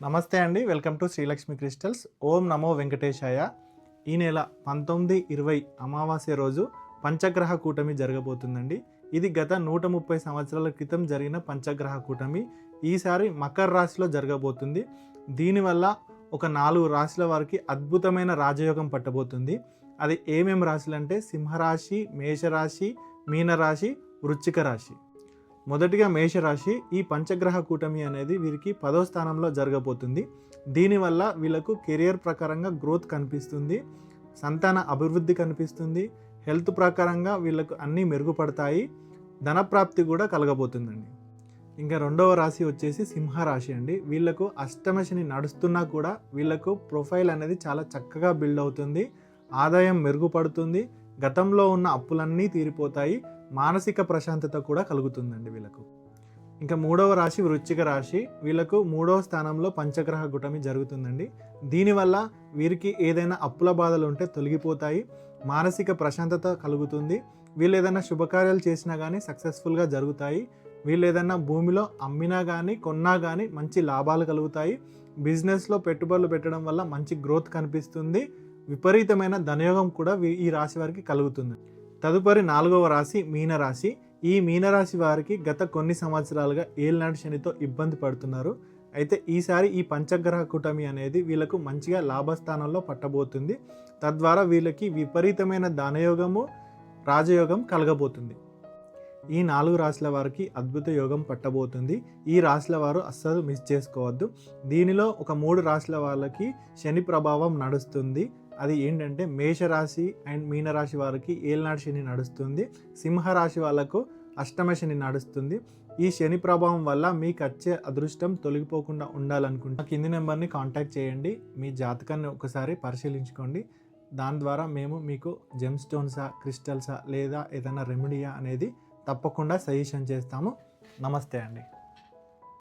నమస్తే అండి welcome to Srilakshmi Crystals. ఓం నమో వెంకటేశాయ. ఈ నెల పంతొమ్మిది ఇరవై అమావాస్య రోజు పంచగ్రహ కూటమి జరగబోతుందండి. ఇది గత నూట ముప్పై సంవత్సరాల క్రితం జరిగిన పంచగ్రహ కూటమి. ఈసారి మకర రాశిలో జరగబోతుంది. దీనివల్ల ఒక నాలుగు రాశుల వారికి అద్భుతమైన రాజయోగం పట్టబోతుంది. అది ఏమేమి రాశులు అంటే సింహరాశి మేషరాశి మీనరాశి వృశ్చిక రాశి. మొదటిగా మేషరాశి ఈ పంచగ్రహ కూటమి అనేది వీరికి పదో స్థానంలో జరగబోతుంది. దీనివల్ల వీళ్ళకు కెరియర్ ప్రకారంగా గ్రోత్ కనిపిస్తుంది. సంతాన అభివృద్ధి కనిపిస్తుంది. హెల్త్ ప్రకారంగా వీళ్ళకు అన్నీ మెరుగుపడతాయి. ధనప్రాప్తి కూడా కలగబోతుందండి. ఇంకా రెండవ రాశి వచ్చేసి సింహరాశి అండి. వీళ్ళకు అష్టమశని నడుస్తున్నా కూడా వీళ్ళకు ప్రొఫైల్ అనేది చాలా చక్కగా బిల్డ్ అవుతుంది. ఆదాయం మెరుగుపడుతుంది. గతంలో ఉన్న అప్పులన్నీ తీరిపోతాయి. మానసిక ప్రశాంతత కూడా కలుగుతుందండి వీళ్ళకు. ఇంకా మూడవ రాశి వృశ్చిక రాశి. వీళ్ళకు మూడవ స్థానంలో పంచగ్రహ గుటమి జరుగుతుందండి. దీనివల్ల వీరికి ఏదైనా అప్పుల బాధలు ఉంటే తొలగిపోతాయి. మానసిక ప్రశాంతత కలుగుతుంది. వీళ్ళు ఏదైనా శుభకార్యాలు చేసినా కానీ సక్సెస్ఫుల్గా జరుగుతాయి. వీళ్ళు ఏదైనా భూమిలో అమ్మినా కానీ కొన్నా కానీ మంచి లాభాలు కలుగుతాయి. బిజినెస్లో పెట్టుబడులు పెట్టడం వల్ల మంచి గ్రోత్ కనిపిస్తుంది. విపరీతమైన ధనయోగం కూడా ఈ రాశి వారికి కలుగుతుంది. తదుపరి నాలుగవ రాశి మీనరాశి. ఈ మీనరాశి వారికి గత కొన్ని సంవత్సరాలుగా ఏలినాటి శనితో ఇబ్బంది పడుతున్నారు. అయితే ఈసారి ఈ పంచగ్రహ కూటమి అనేది వీళ్ళకు మంచిగా లాభస్థానంలో పట్టబోతుంది. తద్వారా వీళ్ళకి విపరీతమైన ధనయోగము రాజయోగం కలగబోతుంది. ఈ నాలుగు రాశుల వారికి అద్భుత యోగం పట్టబోతుంది. ఈ రాశుల వారు అస్సలు మిస్ చేసుకోవద్దు. దీనిలో ఒక మూడు రాశుల వాళ్ళకి శని ప్రభావం నడుస్తుంది. అది ఏంటంటే మేషరాశి అండ్ మీనరాశి వారికి ఏలనాడు శని నడుస్తుంది. సింహరాశి వాళ్ళకు అష్టమ శని నడుస్తుంది. ఈ శని ప్రభావం వల్ల మీకు వచ్చే అదృష్టం తొలగిపోకుండా ఉండాలనుకుంటే కింది నెంబర్ని కాంటాక్ట్ చేయండి. మీ జాతకాన్ని ఒకసారి పరిశీలించుకోండి. దాని ద్వారా మేము మీకు జెమ్ స్టోన్సా క్రిస్టల్సా లేదా ఏదైనా రెమెడీయా అనేది తప్పకుండా సజెషన్ చేస్తాము. నమస్తే అండి.